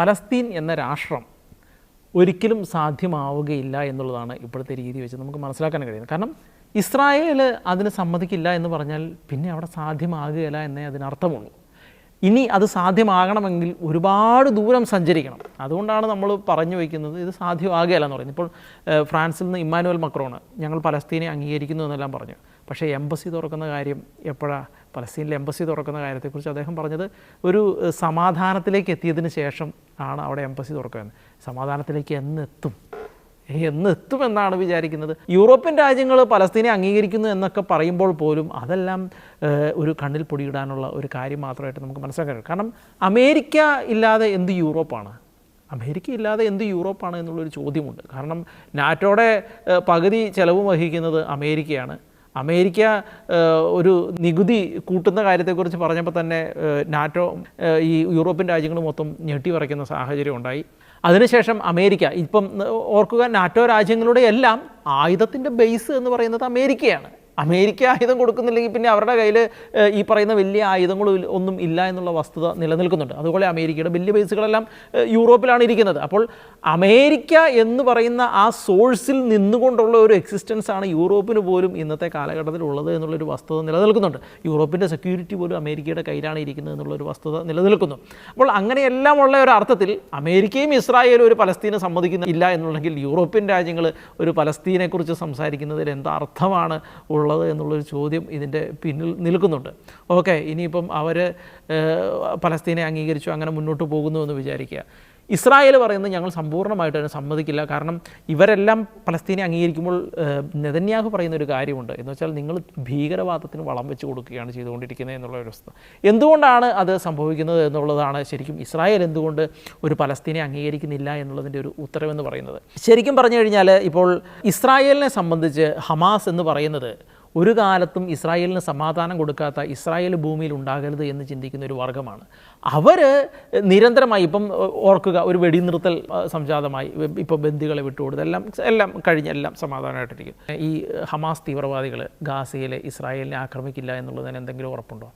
Palestine എന്ന രാഷ്ട്രം ഒരിക്കലും സാധ്യമാവുകയില്ല എന്നുള്ളതാണ് ഇപ്പോഴത്തെ രീതി വെച്ച് നമുക്ക് മനസ്സിലാക്കാൻ കഴിയുന്നത്. കാരണം ഇസ്രായേൽ അതിന് സമ്മതിക്കില്ല എന്ന് പറഞ്ഞാൽ പിന്നെ അവിടെ സാധ്യമാകുകയില്ല എന്നേ അതിനർത്ഥമുള്ളൂ. ഇനി അത് സാധ്യമാകണമെങ്കിൽ ഒരുപാട് ദൂരം സഞ്ചരിക്കണം. അതുകൊണ്ടാണ് നമ്മൾ പറഞ്ഞു വയ്ക്കുന്നത് ഇത് സാധ്യമാകുകയില്ല എന്ന് പറയുന്നത്. ഇപ്പോൾ ഫ്രാൻസിൽ നിന്ന് ഇമ്മാനുവൽ മക്രോണ് ഞങ്ങൾ പലസ്തീനെ അംഗീകരിക്കുന്നു എന്നെല്ലാം പറഞ്ഞു. പക്ഷേ എംബസി തുറക്കുന്ന കാര്യം എപ്പോഴാണ് പലസ്തീനിലെ എംബസി തുറക്കുന്ന കാര്യത്തെക്കുറിച്ച് അദ്ദേഹം പറഞ്ഞത് ഒരു സമാധാനത്തിലേക്ക് എത്തിയതിന് ശേഷം ആണ് അവിടെ എംബസി തുറക്കുന്നത്. സമാധാനത്തിലേക്ക് എന്നെത്തും. എന്നെത്തും എന്നാണ് വിചാരിക്കുന്നത്. യൂറോപ്യൻ രാജ്യങ്ങൾ പലസ്തീനെ അംഗീകരിക്കുന്നു എന്നൊക്കെ പറയുമ്പോൾ പോലും അതെല്ലാം ഒരു കണ്ണിൽ പൊടിയിടാനുള്ള ഒരു കാര്യം മാത്രമായിട്ട് നമുക്ക് മനസ്സിലാക്കാൻ കാരണം അമേരിക്ക ഇല്ലാതെ എന്ത് യൂറോപ്പാണ്? അമേരിക്ക ഇല്ലാതെ എന്ത് യൂറോപ്പാണ് എന്നുള്ളൊരു ചോദ്യമുണ്ട്. കാരണം നാറ്റോയുടെ പകുതി ചെലവ് വഹിക്കുന്നത് അമേരിക്കയാണ്. അമേരിക്ക ഒരു നികുതി കൂട്ടുന്ന കാര്യത്തെക്കുറിച്ച് പറഞ്ഞപ്പോൾ തന്നെ നാറ്റോ ഈ യൂറോപ്യൻ രാജ്യങ്ങൾ മൊത്തം ഞെട്ടി പറയ്ക്കുന്ന സാഹചര്യം ഉണ്ടായി. അതിനുശേഷം അമേരിക്ക ഇപ്പം ഓർക്കുക നാറ്റോ രാജ്യങ്ങളുടെ എല്ലാം ആയുധത്തിന്റെ ബേസ് എന്ന് പറയുന്നത് അമേരിക്കയാണ്. അമേരിക്ക ആയുധം കൊടുക്കുന്നില്ലെങ്കിൽ പിന്നെ അവരുടെ കയ്യിൽ ഈ പറയുന്ന വലിയ ആയുധങ്ങളും ഒന്നും ഇല്ല എന്നുള്ള വസ്തുത നിലനിൽക്കുന്നുണ്ട്. അതുപോലെ അമേരിക്കയുടെ വലിയ ബേസുകളെല്ലാം യൂറോപ്പിലാണ് ഇരിക്കുന്നത്. അപ്പോൾ അമേരിക്ക എന്ന് പറയുന്ന ആ സോഴ്സിൽ നിന്നുകൊണ്ടുള്ള ഒരു എക്സിസ്റ്റൻസ് ആണ് യൂറോപ്പിന് പോലും ഇന്നത്തെ കാലഘട്ടത്തിൽ ഉള്ളത് എന്നുള്ളൊരു വസ്തുത നിലനിൽക്കുന്നുണ്ട്. യൂറോപ്പിന്റെ സെക്യൂരിറ്റി പോലും അമേരിക്കയുടെ കയ്യിലാണ് ഇരിക്കുന്നത് എന്നുള്ളൊരു വസ്തുത നിലനിൽക്കുന്നു. അപ്പോൾ അങ്ങനെയെല്ലാം ഉള്ള ഒരു അർത്ഥത്തിൽ അമേരിക്കയും ഇസ്രായേലും ഒരു പലസ്തീനെ സമ്മതിക്കുന്നില്ല എന്നുണ്ടെങ്കിൽ യൂറോപ്യൻ രാജ്യങ്ങൾ ഒരു പലസ്തീനെക്കുറിച്ച് സംസാരിക്കുന്നതിൽ എന്താ അർത്ഥമാണ് ഉള്ളത് എന്നുള്ളൊരു ചോദ്യം ഇതിന്റെ പിന്നിൽ നിൽക്കുന്നുണ്ട്. ഓക്കെ ഇനിയിപ്പം അവർ പലസ്തീനെ അംഗീകരിച്ചു അങ്ങനെ മുന്നോട്ട് പോകുന്നു എന്ന് വിചാരിക്കുക. ഇസ്രായേൽ പറയുന്നത് ഞങ്ങൾ സമ്പൂർണമായിട്ട് അതിനെ സമ്മതിക്കില്ല. കാരണം ഇവരെല്ലാം പലസ്തീനെ അംഗീകരിക്കുമ്പോൾ നെതന്യാഹു പറയുന്ന ഒരു കാര്യമുണ്ട്. എന്ന് വെച്ചാൽ നിങ്ങൾ ഭീകരവാദത്തിന് വളം വെച്ച് കൊടുക്കുകയാണ് ചെയ്തുകൊണ്ടിരിക്കുന്നത് എന്നുള്ള ഒരു വസ്തു എന്തുകൊണ്ടാണ് അത് സംഭവിക്കുന്നത് എന്നുള്ളതാണ് ശരിക്കും ഇസ്രായേൽ എന്തുകൊണ്ട് ഒരു പലസ്തീനെ അംഗീകരിക്കുന്നില്ല എന്നുള്ളതിന്റെ ഒരു ഉത്തരവെന്ന് പറയുന്നത്. ശരിക്കും പറഞ്ഞു കഴിഞ്ഞാൽ ഇപ്പോൾ ഇസ്രായേലിനെ സംബന്ധിച്ച് ഹമാസ് എന്ന് പറയുന്നത് ഒരു കാലത്തും ഇസ്രായേലിന് സമാധാനം കൊടുക്കാത്ത ഇസ്രായേൽ ഭൂമിയിൽ ഉണ്ടാകരുത് എന്ന് ചിന്തിക്കുന്ന ഒരു വർഗമാണ്. അവർ നിരന്തരമായി ഇപ്പം ഓർക്കുക ഒരു വെടിനിർത്തൽ സംജാതമായി ഇപ്പോൾ ബന്ദികളെ വിട്ടുകൊടുത്ത് എല്ലാം എല്ലാം കഴിഞ്ഞ് എല്ലാം സമാധാനമായിട്ടിരിക്കും. ഈ ഹമാസ് തീവ്രവാദികൾ ഗാസയിലെ ഇസ്രായേലിനെ ആക്രമിക്കില്ല എന്നുള്ളതിന് എന്തെങ്കിലും ഉറപ്പുണ്ടോ?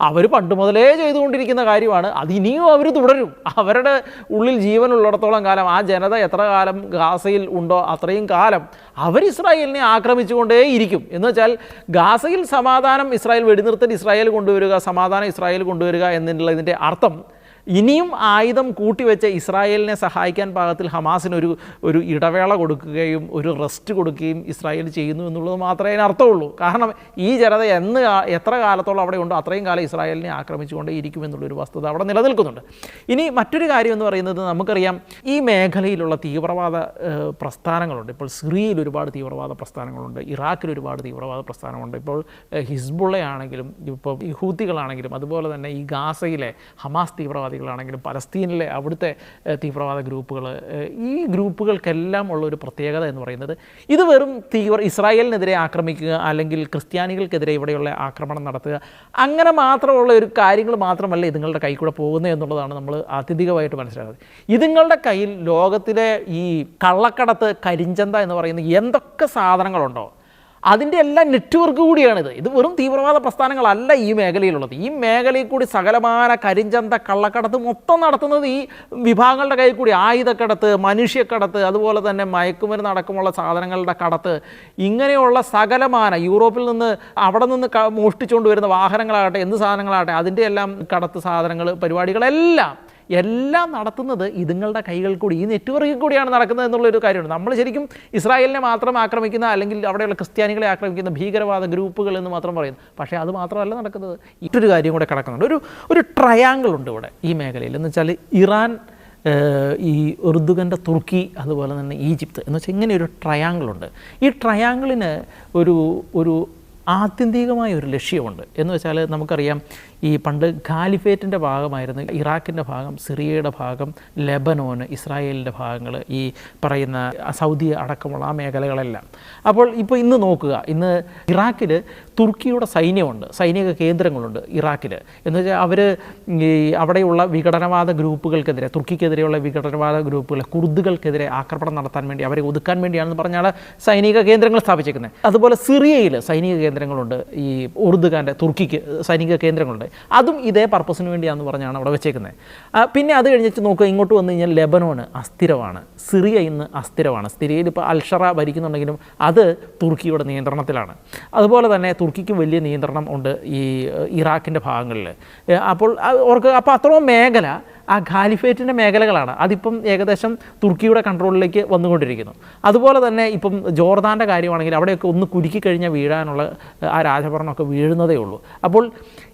അവർ പണ്ട് മുതലേ ചെയ്തുകൊണ്ടിരിക്കുന്ന കാര്യമാണ്. അതിനിയും അവർ തുടരും. അവരുടെ ഉള്ളിൽ ജീവനുള്ളിടത്തോളം കാലം ആ ജനത എത്ര കാലം ഗാസയിൽ ഉണ്ടോ അത്രയും കാലം അവർ ഇസ്രായേലിനെ ആക്രമിച്ചുകൊണ്ടേയിരിക്കും എന്ന് വെച്ചാൽ ഗാസയിൽ സമാധാനം ഇസ്രായേൽ വെടിനിർത്തൽ ഇസ്രായേൽ കൊണ്ടുവരിക സമാധാനം ഇസ്രായേൽ കൊണ്ടുവരിക എന്നുള്ളതിന്റെ അർത്ഥം ഇനിയും ആയുധം കൂട്ടിവെച്ച് ഇസ്രായേലിനെ സഹായിക്കാൻ പാകത്തിൽ ഹമാസിന് ഒരു ഒരു ഇടവേള കൊടുക്കുകയും ഒരു റെസ്റ്റ് കൊടുക്കുകയും ഇസ്രായേൽ ചെയ്യുന്നു എന്നുള്ളത് മാത്രമേ അതിന് അർത്ഥമുള്ളൂ. കാരണം ഈ ജനത എന്ന് എത്ര കാലത്തോളം അവിടെ ഉണ്ടോ അത്രയും കാലം ഇസ്രായേലിനെ ആക്രമിച്ചുകൊണ്ടേ ഇരിക്കും എന്നുള്ളൊരു വസ്തുത അവിടെ നിലനിൽക്കുന്നുണ്ട്. ഇനി മറ്റൊരു കാര്യം എന്ന് പറയുന്നത് നമുക്കറിയാം ഈ മേഖലയിലുള്ള തീവ്രവാദ പ്രസ്ഥാനങ്ങളുണ്ട്. ഇപ്പോൾ സിറിയയിൽ ഒരുപാട് തീവ്രവാദ പ്രസ്ഥാനങ്ങളുണ്ട്. ഇറാഖിൽ ഒരുപാട് തീവ്രവാദ പ്രസ്ഥാനമുണ്ട് ഇപ്പോൾ ഹിസ്ബുള്ളയാണെങ്കിലും ഇപ്പോൾ ഹൂത്തികളാണെങ്കിലും അതുപോലെ തന്നെ ഈ ഗാസയിലെ ഹമാസ് തീവ്രവാദികളാണെങ്കിലും പലസ്തീനിലെ അവിടുത്തെ തീവ്രവാദ ഗ്രൂപ്പുകൾ ഈ ഗ്രൂപ്പുകൾക്കെല്ലാം ഉള്ള ഒരു പ്രത്യേകത എന്ന് പറയുന്നത് ഇത് വെറും തീവ്ര ഇസ്രായേലിനെതിരെ ആക്രമിക്കുക അല്ലെങ്കിൽ ക്രിസ്ത്യാനികൾക്കെതിരെ ഇവിടെയുള്ള ആക്രമണം നടത്തുക. അങ്ങനെ മാത്രമുള്ള ഒരു കാര്യങ്ങൾ മാത്രമല്ല ഇതുങ്ങളുടെ കൈ കൂടെ പോകുന്നത് എന്നുള്ളതാണ് നമ്മൾ ആത്യന്തികമായിട്ട് മനസ്സിലാക്കുന്നത്. ഇതുങ്ങളുടെ കയ്യിൽ ലോകത്തിലെ ഈ കള്ളക്കടത്ത് കരിഞ്ചന്ത എന്ന് പറയുന്ന എന്തൊക്കെ സാധനങ്ങളുണ്ടോ? അതിന്റെ എല്ലാം നെറ്റ്വർക്ക് കൂടിയാണിത്. ഇത് വെറും തീവ്രവാദ പ്രസ്ഥാനങ്ങളല്ല ഈ മേഖലയിലുള്ളത്. ഈ മേഖലയിൽ കൂടി സകലമാന കരിഞ്ചന്ത കള്ളക്കടത്ത് മൊത്തം നടത്തുന്നത് ഈ വിഭാഗങ്ങളുടെ കയ്യിൽ കൂടി. ആയുധക്കടത്ത് മനുഷ്യക്കടത്ത് അതുപോലെ തന്നെ മയക്കുമരുന്ന് അടക്കമുള്ള സാധനങ്ങളുടെ കടത്ത്. ഇങ്ങനെയുള്ള സകലമാന യൂറോപ്പിൽ നിന്ന് അവിടെ നിന്ന് മോഷ്ടിച്ചുകൊണ്ട് വരുന്ന വാഹനങ്ങളാകട്ടെ എന്ത് സാധനങ്ങളാകട്ടെ അതിന്റെ എല്ലാം കടത്ത് സാധനങ്ങൾ പരിപാടികളെല്ലാം എല്ലാം നടത്തുന്നത് ഇതുങ്ങളുടെ കൈകൾ കൂടി ഈ നെറ്റ്വർക്കിൽ കൂടിയാണ് നടക്കുന്നത് എന്നുള്ളൊരു കാര്യമുണ്ട്. നമ്മൾ ശരിക്കും ഇസ്രായേലിനെ മാത്രം ആക്രമിക്കുന്ന അല്ലെങ്കിൽ അവിടെയുള്ള ക്രിസ്ത്യാനികളെ ആക്രമിക്കുന്ന ഭീകരവാദ ഗ്രൂപ്പുകൾ എന്ന് മാത്രം പറയുന്നു പക്ഷേ അത് മാത്രമല്ല നടക്കുന്നത്. മറ്റൊരു കാര്യം കൂടെ കിടക്കുന്നുണ്ട്. ഒരു ഒരു ട്രയാങ്കിൾ ഉണ്ട് ഇവിടെ ഈ മേഖലയിൽ. എന്ന് വെച്ചാൽ ഇറാൻ ഈ ഉറുദുഗന്റെ തുർക്കി അതുപോലെ തന്നെ ഈജിപ്ത് എന്ന് വെച്ചാൽ ഇങ്ങനെ ഒരു ട്രയാങ്കിളുണ്ട് ഈ ട്രയാങ്കിളിന് ഒരു ഒരു ആത്യന്തികമായ ഒരു ലക്ഷ്യമുണ്ട്. എന്ന് വെച്ചാൽ നമുക്കറിയാം ഈ പണ്ട് ഖാലിഫേറ്റിന്റെ ഭാഗമായിരുന്നു ഇറാഖിന്റെ ഭാഗം സിറിയയുടെ ഭാഗം ലെബനോന് ഇസ്രായേലിന്റെ ഭാഗങ്ങൾ ഈ പറയുന്ന സൗദി അടക്കമുള്ള ആ മേഖലകളെല്ലാം. അപ്പോൾ ഇപ്പോൾ ഇന്ന് നോക്കുക ഇന്ന് ഇറാഖിൽ തുർക്കിയുടെ സൈന്യമുണ്ട് സൈനിക കേന്ദ്രങ്ങളുണ്ട് ഇറാഖിൽ എന്ന് വെച്ചാൽ അവർ ഈ അവിടെയുള്ള വിഘടനവാദ ഗ്രൂപ്പുകൾക്കെതിരെ തുർക്കിക്കെതിരെയുള്ള വിഘടനവാദ ഗ്രൂപ്പുകൾ കുർദുകൾക്കെതിരെ ആക്രമണം നടത്താൻ വേണ്ടി അവരെ ഒതുക്കാൻ വേണ്ടിയാണെന്ന് പറഞ്ഞാൽ സൈനിക കേന്ദ്രങ്ങൾ സ്ഥാപിച്ചേക്കുന്നത്. അതുപോലെ സിറിയയിൽ സൈനിക കേന്ദ്രങ്ങളുണ്ട്. ഈ ഉറുദുഖാന്റെ തുർക്കിക്ക് സൈനിക കേന്ദ്രങ്ങളുണ്ട്. അതും ഇതേ പർപ്പസിന് വേണ്ടിയാണെന്ന് പറഞ്ഞാണ് അവിടെ വെച്ചേക്കുന്നത്. പിന്നെ അത് കഴിഞ്ഞിട്ട് നോക്കുക ഇങ്ങോട്ട് വന്നു കഴിഞ്ഞാൽ ലെബനോണ് അസ്ഥിരമാണ്. സിറിയ ഇന്ന് അസ്ഥിരമാണ്. സിറിയയിൽ ഇപ്പോൾ അൽഷറ ഭരിക്കുന്നുണ്ടെങ്കിലും അത് തുർക്കിയുടെ നിയന്ത്രണത്തിലാണ്. അതുപോലെ തന്നെ തുർക്കിക്ക് വലിയ നിയന്ത്രണം ഉണ്ട് ഈ ഇറാഖിന്റെ ഭാഗങ്ങളിൽ. അപ്പോൾ അവർക്ക് അപ്പോൾ അത്രയും മേഖല ആ ഖാലിഫേറ്റിന്റെ മേഖലകളാണ്. അതിപ്പം ഏകദേശം തുർക്കിയുടെ കൺട്രോളിലേക്ക് വന്നുകൊണ്ടിരിക്കുന്നു. അതുപോലെ തന്നെ ഇപ്പം ജോർദാന്റെ കാര്യമാണെങ്കിൽ അവിടെയൊക്കെ ഒന്ന് കുരുക്കി കഴിഞ്ഞാൽ വീഴാനുള്ള ആ രാജഭരണമൊക്കെ വീഴുന്നതേ ഉള്ളൂ. അപ്പോൾ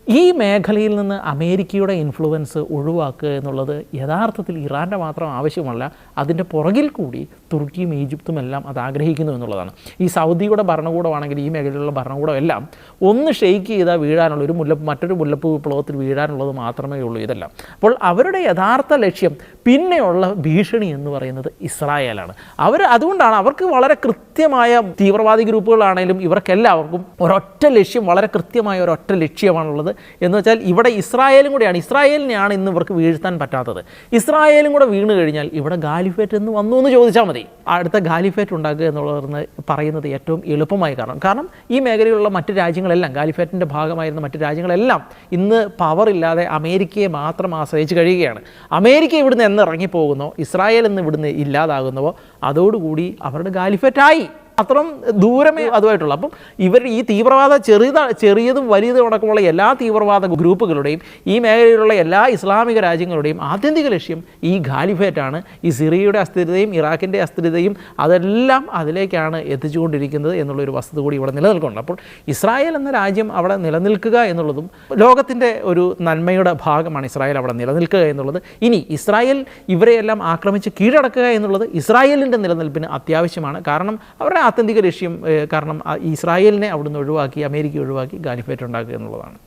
ഈ മേഖലയിൽ നിന്ന് അമേരിക്കയുടെ ഇൻഫ്ലുവൻസ് ഒഴിവാക്കുക എന്നുള്ളത് യഥാർത്ഥത്തിൽ ഇറാന്റെ മാത്രം ആവശ്യമല്ല അതിന്റെ പുറകിൽ കൂടി തുർക്കിയും ഈജിപ്തും എല്ലാം അത് ആഗ്രഹിക്കുന്നു എന്നുള്ളതാണ്. ഈ സൗദിയുടെ ഭരണകൂടമാണെങ്കിൽ ഈ മേഖലയിലുള്ള ഭരണകൂടം എല്ലാം ഒന്ന് ഷെയ്ക്ക് ചെയ്താൽ വീഴാനുള്ള ഒരു മുല്ല മറ്റൊരു മുല്ലപ്പ് വിപ്ലവത്തിൽ വീഴാനുള്ളത് മാത്രമേ ഉള്ളൂ ഇതെല്ലാം. അപ്പോൾ അവരുടെ യഥാർത്ഥ ലക്ഷ്യം പിന്നെയുള്ള ഭീഷണി എന്ന് പറയുന്നത് ഇസ്രായേലാണ്. അവർ അതുകൊണ്ടാണ് അവർക്ക് വളരെ കൃത്യമായ തീവ്രവാദി ഗ്രൂപ്പുകളാണെങ്കിലും ഇവർക്കെല്ലാവർക്കും ഒരൊറ്റ ലക്ഷ്യം വളരെ കൃത്യമായ ഒരൊറ്റ ലക്ഷ്യമാണുള്ളത് എന്ന് വെച്ചാൽ ഇവിടെ ഇസ്രായേലും കൂടെയാണ്. ഇസ്രായേലിനെയാണ് ഇന്ന് ഇവർക്ക് വീഴ്ത്താൻ പറ്റാത്തത്. ഇസ്രായേലും കൂടെ വീണ് കഴിഞ്ഞാൽ ഇവിടെ ഗാലിഫേറ്റ് എന്ന് വന്നു എന്ന് ചോദിച്ചാൽ മതി. അടുത്ത ഗാലിഫേറ്റ് ഉണ്ടാക്കുക എന്നുള്ളതെന്ന് പറയുന്നത് ഏറ്റവും എളുപ്പമായി കാരണം. കാരണം ഈ മേഖലയിലുള്ള മറ്റ് രാജ്യങ്ങളെല്ലാം ഗാലിഫേറ്റിന്റെ ഭാഗമായിരുന്ന മറ്റ് രാജ്യങ്ങളെല്ലാം ഇന്ന് പവർ ഇല്ലാതെ അമേരിക്കയെ മാത്രം ആശ്രയിച്ച് കഴിയുകയാണ്. അമേരിക്ക ഇവിടുന്ന് എന്ന് ഇറങ്ങിപ്പോകുന്നോ ഇസ്രായേൽ എന്ന് ഇവിടുന്ന് ഇല്ലാതാകുന്നവോ അതോടുകൂടി അവരുടെ ഗാലിഫേറ്റായി. അത്രയും ദൂരമേ അതുമായിട്ടുള്ളൂ. അപ്പം ഇവർ ഈ തീവ്രവാദ ചെറിയത ചെറിയതും വലിയതും അടക്കമുള്ള എല്ലാ തീവ്രവാദ ഗ്രൂപ്പുകളുടെയും ഈ മേഖലയിലുള്ള എല്ലാ ഇസ്ലാമിക രാജ്യങ്ങളുടെയും ആത്യന്തിക ലക്ഷ്യം ഈ ഖാലിഫേറ്റാണ്. ഈ സിറിയയുടെ അസ്ഥിരതയും ഇറാഖിന്റെ അസ്ഥിരതയും അതെല്ലാം അതിലേക്കാണ് എത്തിച്ചുകൊണ്ടിരിക്കുന്നത് എന്നുള്ളൊരു വസ്തുത കൂടി ഇവിടെ നിലനിൽക്കുന്നുണ്ട്. അപ്പോൾ ഇസ്രായേൽ എന്ന രാജ്യം അവിടെ നിലനിൽക്കുക എന്നുള്ളതും ലോകത്തിന്റെ ഒരു നന്മയുടെ ഭാഗമാണ് ഇസ്രായേൽ അവിടെ നിലനിൽക്കുക എന്നുള്ളത്. ഇനി ഇസ്രായേൽ ഇവരെയെല്ലാം ആക്രമിച്ച് കീഴടക്കുക എന്നുള്ളത് ഇസ്രായേലിന്റെ നിലനിൽപ്പിന് അത്യാവശ്യമാണ്. കാരണം അവരുടെ ആത്യന്തിക ലക്ഷ്യം കാരണം ഇസ്രായേലിനെ അവിടുന്ന് ഒഴിവാക്കി അമേരിക്ക ഒഴിവാക്കി ഗാലിഫേറ്റ് ഉണ്ടാക്കുക എന്നുള്ളതാണ്.